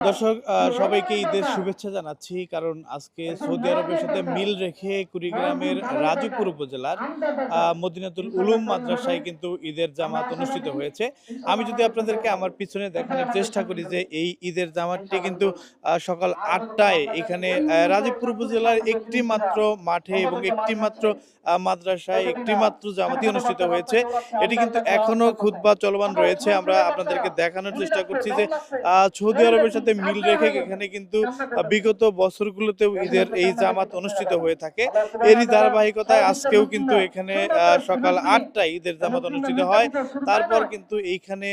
দর্শক সবাইকে ঈদের শুভেচ্ছা জানাচ্ছি। কারণ আজকে সৌদি আরবের সাথে মিল রেখে কুড়িগ্রামের রাজুপুর উপজেলার মদিনাতুল উলুম মাদ্রাসায় কিন্তু ঈদের জামাত অনুষ্ঠিত হয়েছে। আমি যদি আপনাদেরকে আমার পিছনে দেখানোর চেষ্টা করি যে এই ঈদের জামাতটি কিন্তু সকাল আটটায় এখানে আহ, রাজীবপুর উপজেলার একটি মাত্র মাঠে এবং একটি মাত্র মাদ্রাসায় একটি মাত্র জামাতি অনুষ্ঠিত হয়েছে। এটি কিন্তু এখনও খুতবা চলমান রয়েছে। আমরা আপনাদেরকে দেখানোর চেষ্টা করছি যে আহ, সৌদি আরবের সাথে মিল রেখে এখানে কিন্তু বিগত বছরগুলোতেও ঈদের এই জামাত অনুষ্ঠিত হয়ে থাকে এরই ধারাবাহিকতায় আজকেও কিন্তু এখানে সকাল আটটায় ঈদের জামাত অনুষ্ঠিত হয়। তারপর কিন্তু এইখানে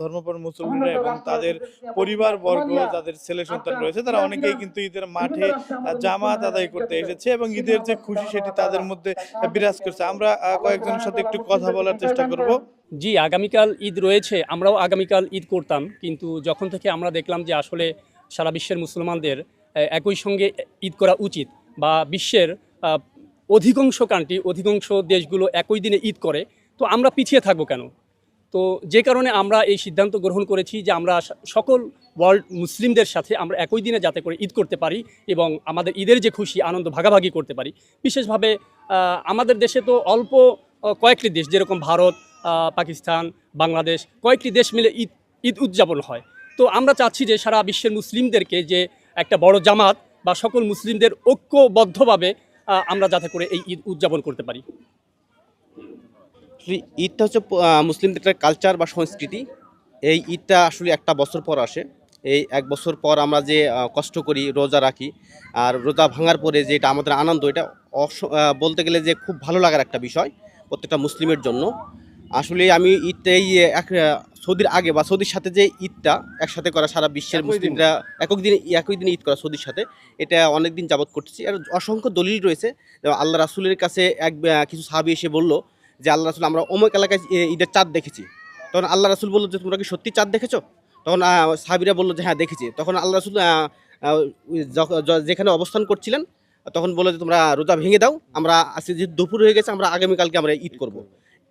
ধর্মপর মুসলমানরা এবং তাদের পরিবার বর্গ যাদের ছেলে সন্তান রয়েছে তারা অনেকেই কিন্তু ঈদের মাঠে জামাত আদায় করতে এসেছে এবং ঈদের যে খুশি সেটি তাদের মধ্যে বিরাজ করছে। আমরা কয়েকজনের সাথে একটু কথা বলার চেষ্টা করব। জি, আগামীকাল ঈদ রয়েছে, আমরাও আগামীকাল ঈদ করতাম, কিন্তু যখন থেকে আমরা দেখলাম যে আসলে সারা বিশ্বের মুসলমানদের একই সঙ্গে ঈদ করা উচিত বা বিশ্বের অধিকাংশ কান্ট্রি অধিকাংশ দেশগুলো একই দিনে ঈদ করে, তো আমরা পিছিয়ে থাকব কেন? তো যে কারণে আমরা এই সিদ্ধান্ত গ্রহণ করেছি যে আমরা সকল ওয়ার্ল্ড মুসলিমদের সাথে আমরা একই দিনে যাতে করে ঈদ করতে পারি এবং আমাদের ঈদের যে খুশি, আনন্দ ভাগাভাগি করতে পারি। বিশেষভাবে আমাদের দেশে তো অল্প কয়েকটি দেশ, যেরকম ভারত পাকিস্তান, বাংলাদেশ কয়েকটি দেশ মিলে ঈদ ঈদ উদযাপন হয়। তো আমরা চাচ্ছি যে সারা বিশ্বের মুসলিমদেরকে যে একটা বড় জামাত বা সকল মুসলিমদের ঐক্যবদ্ধভাবে আমরা যাতে করে এই ঈদ উদযাপন করতে পারি। ঈদটা হচ্ছে মুসলিমদের একটা কালচার বা সংস্কৃতি। এই ঈদটা আসলে একটা বছর পর আসে। এই এক বছর পর আমরা যে কষ্ট করি, রোজা রাখি, আর রোজা ভাঙার পরে যে এটা আমাদের আনন্দ, এটা বলতে গেলে যে খুব ভালো লাগার একটা বিষয় প্রত্যেকটা মুসলিমের জন্য। আসলে আমি ঈদটা এই এক সৌদির আগে বা সৌদির সাথে যে ঈদটা একসাথে করা সারা বিশ্বের। মুসলিমরা একক দিনে একই দিনে ঈদ করা সৌদির সাথে এটা অনেক দিন যাবত করতেছি। আর অসংখ্য দলিল রয়েছে। আল্লাহ রাসুলের কাছে এক কিছু সাহাবি এসে বলল যে আল্লাহ রাসুল আমরা অমুক এলাকায় ঈদের চাঁদ দেখেছি। তখন আল্লাহ রাসুল বলল যে তোমরা কি সত্যি চাঁদ দেখেছ? তখন সাহাবিরা বলল যে হ্যাঁ দেখেছি। তখন আল্লাহ রাসুল যেখানে অবস্থান করছিলেন তখন বলল যে তোমরা রোজা ভেঙে দাও আমরা আজকে যেহেতু দুপুর হয়ে গেছে আমরা আগামীকালকে আমরা ঈদ করব।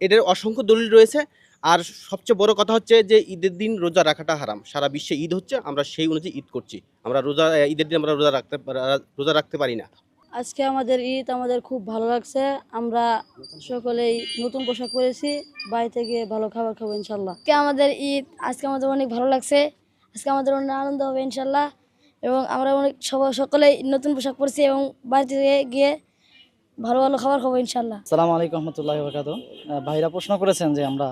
এটার অসংখ্য দলিল রয়েছে। আর সবচেয়ে বড় কথা হচ্ছে যে, ঈদের দিন রোজা রাখাটা হারাম। সারা বিশ্বে ঈদ হচ্ছে, আমরা সেই অনুযায়ী ঈদ করছি। আমরা রোজা, ঈদের দিন আমরা রোজা রাখতে রোজা রাখতে পারি না। আজকে আমাদের ঈদ আমাদের খুব ভালো লাগছে। আমরা সকলেই নতুন পোশাক পরেছি বাড়িতে গিয়ে ভালো খাবার খাব ইনশাল্লাহ। আজকে আমাদের ঈদ, আজকে আমাদের অনেক ভালো লাগছে। আজকে আমাদের অনেক আনন্দ হবে ইনশাল্লাহ। এবং আমরা অনেক সবাই সকলেই নতুন পোশাক পরেছি এবং বাড়িতে গিয়ে ভালো ভালো খাবার খাব ইনশাল্লাহ সালাম আলাইকুম রহমতুল্লাহ বরকাত ভাইরা প্রশ্ন করেছেন যে আমরা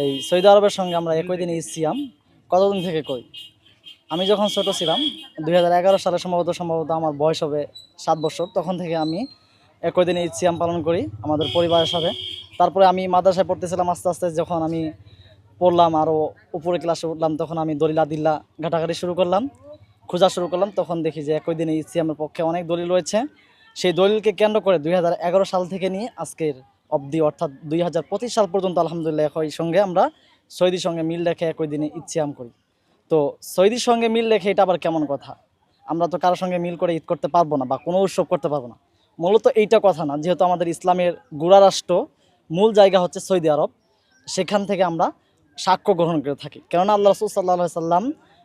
এই সৌদি আরবের সঙ্গে আমরা একই দিনে ঈদ সিয়াম, কতদিন থেকে কই? আমি যখন ছোট ছিলাম, দুই হাজার এগারো সালে সম্ভবত সম্ভবত আমার বয়স হবে সাত বছর, তখন থেকে আমি একই দিনে ঈদ সিয়াম পালন করি আমাদের পরিবারের সাথে। তারপরে আমি মাদ্রাসায় পড়তেছিলাম আস্তে আস্তে, যখন আমি পড়লাম আরও উপরে ক্লাসে উঠলাম, তখন আমি দলিলা দিল্লা ঘাটাঘাটি শুরু করলাম, খোঁজা শুরু করলাম, তখন দেখি যে একই দিনে ঈদ সিয়ামের পক্ষে অনেক দলিল রয়েছে। সেই দলিলকে কেন্দ্র করে দুই হাজার এগারো সাল থেকে নিয়ে আজকের অবধি, অর্থাৎ দুই হাজার পঁচিশ সাল পর্যন্ত আলহামদুলিল্লাহ একই সঙ্গে আমরা সৌদির সঙ্গে মিল রেখে একই দিনে ইচ্ছিয়াম করি। তো সৌদির সঙ্গে মিল রেখে এটা আবার কেমন কথা? আমরা তো কারোর সঙ্গে মিল করে ঈদ করতে পারব না বা কোনো উৎসব করতে পারব না। মূলত এইটা কথা না, যেহেতু আমাদের ইসলামের গুড়া রাষ্ট্র, মূল জায়গা হচ্ছে সৌদি আরব, সেখান থেকে আমরা সাক্ষ্য গ্রহণ করে থাকি। কেননা আল্লাহ রসুল সাল্লাহ সাল্লাম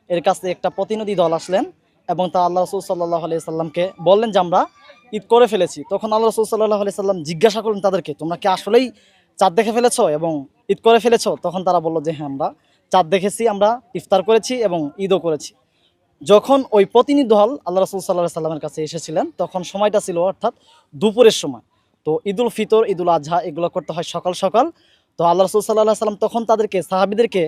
এর কাছে একটা প্রতিনিধি দল আসলেন এবং তা আল্লাহ রসুল সাল্লাহ আলিয়া সাল্লামকে বললেন যে, আমরা ঈদ করে ফেলেছি। তখন আল্লাহ রসুল সাল্লাহ আলি সাল্লাম জিজ্ঞাসা করলেন তাদেরকে, তোমরা কি আসলেই চাঁদ দেখে ফেলেছো এবং ঈদ করে ফেলেছো? তখন তারা বলল যে হ্যাঁ আমরা চাঁদ দেখেছি, আমরা ইফতার করেছি এবং ঈদও করেছি। যখন ওই প্রতিনিধি দল আল্লাহ রসুল সাল্লাহ সাল্লামের কাছে এসেছিলেন, তখন সময়টা ছিল অর্থাৎ দুপুরের সময়। তো ঈদুল ফিতর, ঈদুল আজহা এগুলো করতে হয় সকাল সকাল। তো আল্লাহ রসুল সাল্লাহ সাল্লাম তখন তাদেরকে, সাহাবিদেরকে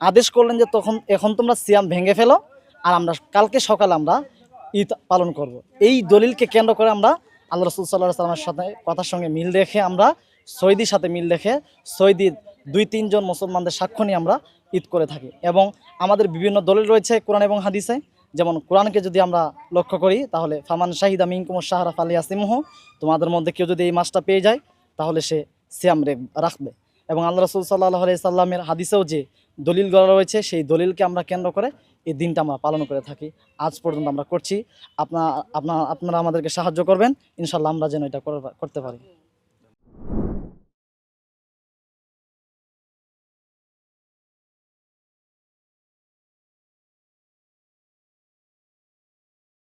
আদেশ করলেন যে, তখন, এখন তোমরা সিয়াম ভেঙে ফেলো আর আমরা কালকে সকালে আমরা ঈদ পালন করব। এই দলিলকে কেন্দ্র করে আমরা আল্লাহ রসুল সাল্লাহ সাল্লামের সাথে কথার সঙ্গে মিল রেখে আমরা সৌদির সাথে মিল রেখে সৌদির দুই তিনজন মুসলমানদের সাক্ষ্য নিয়ে আমরা ঈদ করে থাকি। এবং আমাদের বিভিন্ন দলিল রয়েছে কোরআন এবং হাদিসে। যেমন কোরআনকে যদি আমরা লক্ষ্য করি, তাহলে ফামান শাহিদা মিনকুমর শাহরাফ আলী আসিমহ তোমাদের মধ্যে কেউ যদি এই মাসটা পেয়ে যায়, তাহলে সে সিয়াম রাখবে। এবং আল্লাহ রসুল সাল্লাহ আলি সাল্লামের হাদিসেও যে দলিল গড়া রয়েছে, সেই দলিলকে আমরা কেন্দ্র করে এই দিনটা আমরা পালন করে থাকি। আজ পর্যন্ত আমরা করছি। আপনার আপনার আপনারা আমাদেরকে সাহায্য করবেন। ইনশাল্লাহ আমরা যেন এটা করতে পারি।